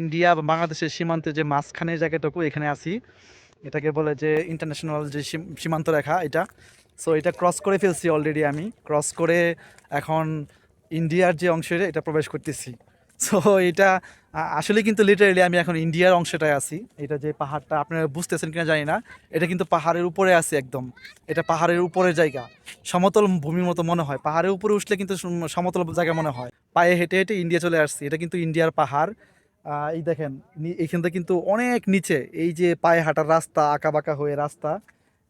India বা বাংলাদেশের সীমান্তে যে মাঝখানের জায়গাটুকু এখানে আছি, এটাকে বলে যে ইন্টারন্যাশনাল যে সীমান্ত রেখা এটা। সো এটা ক্রস করে ফেলছি অলরেডি আমি। ক্রস করে এখন ইন্ডিয়ার যে অংশে এটা প্রবেশ করতেছি। সো এটা আসলে কিন্তু লিটারেলি আমি এখন ইন্ডিয়ার অংশটায় আছি। এটা যে পাহাড়টা আপনারা বুঝতেছেন কিনা জানি না। এটা কিন্তু পাহাড়ের উপরে আছে একদম। এটা পাহাড়ের উপরের জায়গা। সমতল ভূমির মতো মনে হয়। পাহাড়ের উপরে উঠলে কিন্তু সমতল জায়গা মনে হয়। পায়ে হেঁটে হেঁটে ইন্ডিয়া চলে আসছি। এটা কিন্তু ইন্ডিয়ার পাহাড়। এই দেখেন থেকে কিন্তু অনেক নিচে, এই যে পায়ে হাঁটার রাস্তা আঁকা বাঁকা হয়ে রাস্তা,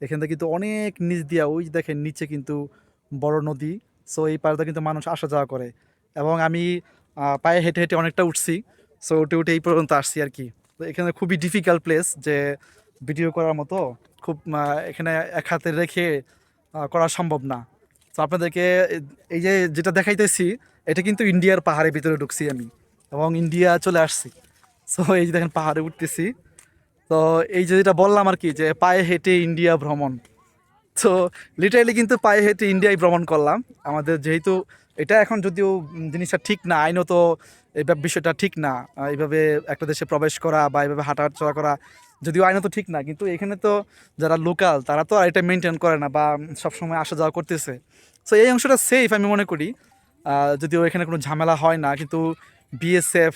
এখান থেকে কিন্তু অনেক নিচ দিয়া, ওই দেখেন, নিচে কিন্তু বড় নদী। সো এই পাড়টা কিন্তু মানুষ আসা যাওয়া করে। এবং আমি পায়ে হেঁটে হেঁটে অনেকটা উঠছি। সো উঠে উঠে এই পর্যন্ত আসছি আর কি। তো এখানে খুবই ডিফিকাল্ট প্লেস যে ভিডিও করার মতো, খুব এখানে এক হাতে রেখে করা সম্ভব না। তো আপনাদেরকে এই যে যেটা দেখাইতেছি, এটা কিন্তু ইন্ডিয়ার পাহাড়ের ভিতরে ঢুকছি আমি। এবং ইন্ডিয়া চলে আসছি। সো এই যে দেখেন পাহাড়ে উঠতেছি। তো এই যে যেটা বললাম আর কি, যে পায়ে হেঁটে ইন্ডিয়া ভ্রমণ। তো লিটারালি কিন্তু পায়ে হেঁটে ইন্ডিয়ায় ভ্রমণ করলাম। আমাদের যেহেতু এটা এখন যদিও জিনিসটা ঠিক না, আইনত এই বিষয়টা ঠিক না এইভাবে একটা দেশে প্রবেশ করা বা এইভাবে হাঁটাচলা করা যদিও আইনত ঠিক না, কিন্তু এখানে তো যারা লোকাল তারা তো আর এটা মেনটেন করে না বা সবসময় আসা যাওয়া করতেছে। সো এই অংশটা সেফ আমি মনে করি। যদিও এখানে কোনো ঝামেলা হয় না, কিন্তু বিএসএফ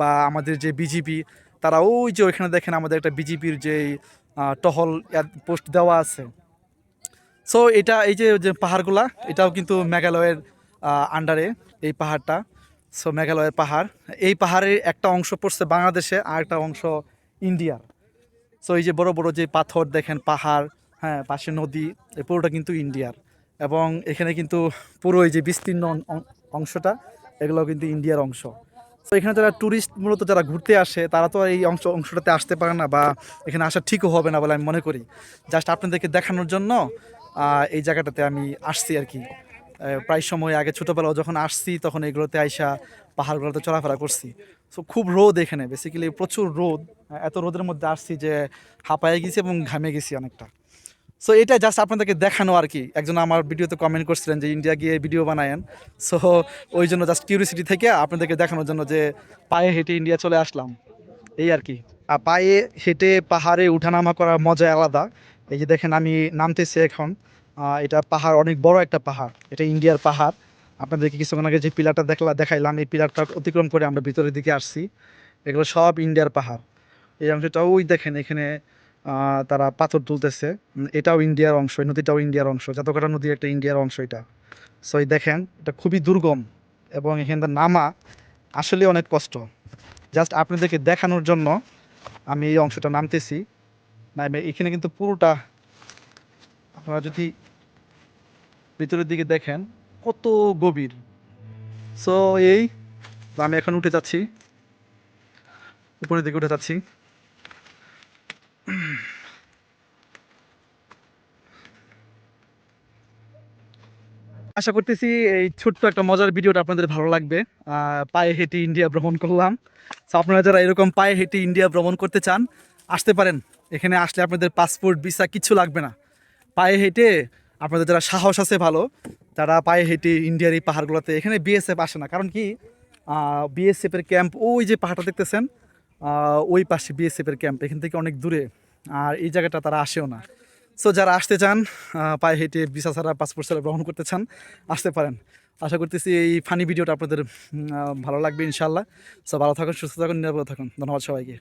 বা আমাদের যে বিজিবি তারা ওই যে ওইখানে দেখেন আমাদের একটা বিজিবির যে টহল পোস্ট দেওয়া আছে। সো এটা এই যে যে পাহাড়গুলা, এটাও কিন্তু মেঘালয়ের আন্ডারে এই পাহাড়টা। সো মেঘালয়ের পাহাড়। এই পাহাড়ের একটা অংশ পড়ছে বাংলাদেশে, আর একটা অংশ ইন্ডিয়ার সো এই যে বড় বড় যে পাথর দেখেন, পাহাড় হ্যাঁ পাশে নদী, এই পুরোটা কিন্তু ইন্ডিয়ার এবং এখানে কিন্তু পুরো এই যে বিস্তীর্ণ অংশটা এগুলো কিন্তু ইন্ডিয়ার অংশ। তো এখানে যারা ট্যুরিস্ট মূলত যারা ঘুরতে আসে, তারা তো এই অংশ, অংশটাতে আসতে পারে না বা এখানে আসা ঠিকও হবে না বলে আমি মনে করি। জাস্ট আপনাদেরকে দেখানোর জন্য এই জায়গাটাতে আমি আসছি আর কি। প্রায় সময় আগে ছোটোবেলাও যখন আসছি, তখন এগুলোতে আইসা পাহাড়গুলোতে চলাফেরা করছি। সো খুব রোদ এখানে। বেসিক্যালি প্রচুর রোদ। এত রোদের মধ্যে আসছি যে হাঁপায়ে গেছি এবং ঘামে গেছি অনেকটা। সো এটা জাস্ট আপনাদেরকে দেখানো আর কি একজন আমার ভিডিওতে কমেন্ট করছিলেন যে ইন্ডিয়া গিয়ে ভিডিও বানায়েন। সো ওই জন্য জাস্ট কিউরিসিটি থেকে আপনাদেরকে দেখানোর জন্য যে পায়ে হেঁটে ইন্ডিয়া চলে আসলাম। এই আর কি আর পায়ে হেঁটে পাহাড়ে উঠানামা করার মজা আলাদা। এই যে দেখেন আমি নামতেছি এখন। এটা পাহাড় অনেক বড় একটা পাহাড়। এটা ইন্ডিয়ার পাহাড়। আপনাদেরকে কিছুক্ষণ আগে যে পিলারটা দেখলা দেখাইলাম, এই পিলারটা অতিক্রম করে আমরা ভিতরের দিকে আসছি। এগুলো সব ইন্ডিয়ার পাহাড়। এই অংশটা ওই দেখেন এখানে তারা পাথর তুলতেছে। এটাও ইন্ডিয়ার অংশ নদীটাও ইন্ডিয়ার অংশ যতকটা নদী একটা ইন্ডিয়ার অংশ এটা। সো এই দেখেন, এটা খুবই দুর্গম এবং এখানটা নামা আসলে অনেক কষ্ট। জাস্ট আপনাদেরকে দেখানোর জন্য আমি এই অংশটা নামতেছি। নামে এখানে কিন্তু পুরোটা আপনারা যদি ভিতরের দিকে দেখেন, কত গভীর। সো এই আমি এখন উঠে যাচ্ছি। উপরের দিকে উঠে যাচ্ছি। আশা করতেছি এই ছোট্ট একটা মজার ভিডিওটা আপনাদের ভালো লাগবে। পায়ে হেঁটে ইন্ডিয়া ভ্রমণ করলাম। তো আপনারা যারা এরকম পায়ে হেঁটে ইন্ডিয়া ভ্রমণ করতে চান, আসতে পারেন। এখানে আসলে আপনাদের পাসপোর্ট ভিসা কিচ্ছু লাগবে না। পায়ে হেঁটে আপনাদের যারা সাহস আছে ভালো, তারা পায়ে হেঁটে ইন্ডিয়ার এই পাহাড়গুলোতে, এখানে বিএসএফ আসে না। কারণ কি বিএসএফের ক্যাম্প ওই যে পাহাড়টা দেখতেছেন ওই পাশে বিএসএফের ক্যাম্প এখান থেকে অনেক দূরে। আর এই জায়গাটা তারা আসেও না। সো যারা আসতে চান পায়ে হেঁটে ভিসা ছাড়া পাসপোর্ট ছাড়া গ্রহণ করতে চান, আসতে পারেন। আশা করতেছি এই ফানি ভিডিওটা আপনাদের ভালো লাগবে ইনশাল্লাহ সো ভালো থাকুন, সুস্থ থাকুন, নিরাপদ থাকুন। ধন্যবাদ সবাইকে।